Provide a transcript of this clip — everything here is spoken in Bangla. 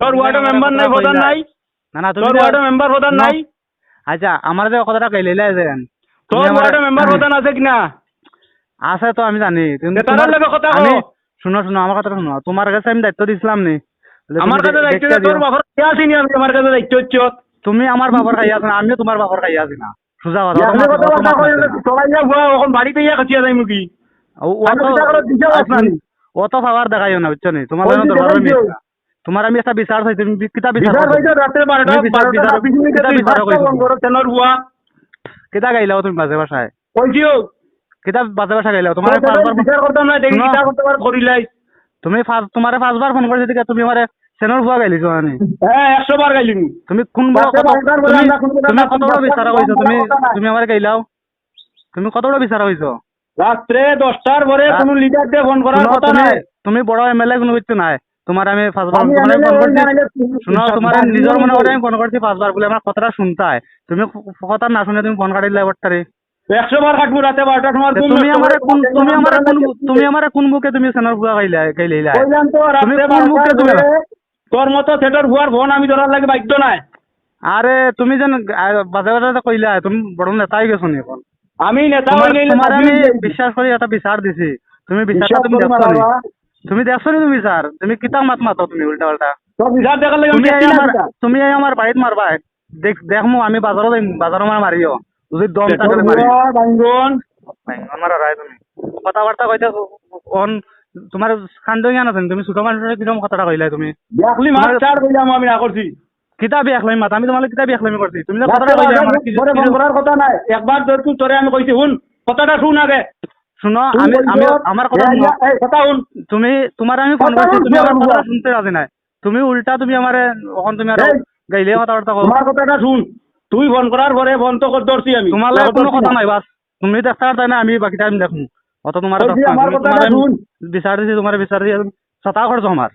তোর মেম্বার নাই প্রধান নাই? না না তোর মেম্বার প্রধান নাই? আচ্ছা আমার যে কথাটা কইলে তোর মেম্বার প্রধান আছে কিনা? আছে তো আমি জানি। কিন্তু তোমার- লগে কথা আমি। শুনো শুনো আমার কথাটা শুনো। তোমার কাছে আমি দায়িত্ব দিছিলাম নি। তুমি আমার কাছে দায়িত্ব তোর। বাবার কে আসিনি আমি আমার কাছে দায়িত্ব হচ্ছে তুমি আমার বাবার খাই আছো না আমিও তোমার বাবার খাই আছি না সোজা কথা কথা না। যা বুয়া এখন বাড়িতে ইয়া যাই মুকি ও- না। অত পাওয়ার দেখাইও না বুঝছ নি? তোমার তোমার আমি একটা বিচার চাই তুমি কিতা বিচার বিচার তুমি বিচার- বিশ মিনিটে কিতা তুই বিচার কইছো? কিতা গাইলাও তুমি বাজে ভাষায় কইছিও কিতা বাজে ভাষা গাইলাও তোমার পাঁচবার বিচার করতাম না দেখি কিতা করতে পার করিলাই তুমি পাঁচ- তোমারে পাঁচবার ফোন করেছি দিকে তুমি আমারে সেনর ভুয়া গাইলিছো মানে হ্যাঁ একশো বার গাইলিনি। তুমি কোন বলে তুমি তুমি কত বড় বিচারা তুমি কথা নাই। তুমি আমারে গাইলাও তুমি কত বড় বিচারা হইছো রাত্রে দশটার পরে হ্যাঁ। কোনো লিডার দিয়ে ফোন করার কথা নাই। তুমি বড় এমএলএ কোনো কিছু নাই। তোমার আমি পাঁচবার আমি তোমারে MLA ফোন করছি। না, নাইলে তুমি- শুনো তোমার নিজের মনে করে আমি ফোন করছি পাঁচবার বলে আমার কথাটা শুনতাই তুমি কথা না শুনে তুমি ফোন কাটিলে এবারটারে একশো বার কাটবো রাতে বারোটার সময়। তুমি আমারে কোন তুমি আমারে কোন তুমি আমারে কোন বুকে তুমি সেনর ভুয়া গাইলা গাইলা তুমি কোন মুখে তুমি- তোর মতো সেটার ভুয়ার ফোন আমি ধরার লাগে বাধ্য নাই। আরে তুমি যেন বাজে বাজে কইলা তুমি বড় নেতাই গেছো নি এখন। আমি নেতা তোমার আমি। বিশ্বাস করি এটা বিচার দিছি। তুমি বিচারটা তুমি দেখছ। তুমি দেখছ নি তুমি বিচার তুমি কিতা মাত মাতো তুমি উল্টা আমি তুমি এই আমার বাড়িত মারবা দেখ দেখমু আমি বাজারও যাইম বাজারও মার মারিও যদি দম তোর থাকে মারি বুয়া, বাঙ্গন, মারা রায় তুমি। কথাবার্তা কইতে অন তোমার খান্ডই জ্ঞান আছে নি? তুমি ছোট মানুষের কীরকম কথাটা কইলা তুমি? দেখলি তোমার- চার কইলাম আমি না করছি কিতাবি একলাই মাত? আমি তোমার কিতাবি একলাই করছি তুমি কথাটা কইলা আমার করার কথা নাই। একবার তুই তোরে আমি কইছি শুন কথাটা শুন আগে। শুনো আমি আমি আমার কথা শুনো। তুমি তোমার আমি ফোন করছি তুমি আমার কথা শুনতে রাজি নাই। তুমি উল্টা তুমি আমারে এখন তুমি আর গাইলে কথাবার্তা কও। তোমার কথাটা শুন। তুই ফোন করার পরে ফোন তো কর- ধরছি আমি। তোমার লাগে কোনো কথা নাই বাস। তুমি দেখতে পারতাই না আমি বাকিটা আমি দেখুন। অত তোমার আমার। বিচার দিছি তোমার বিচার দিয়ে ছাতা করছ আমার।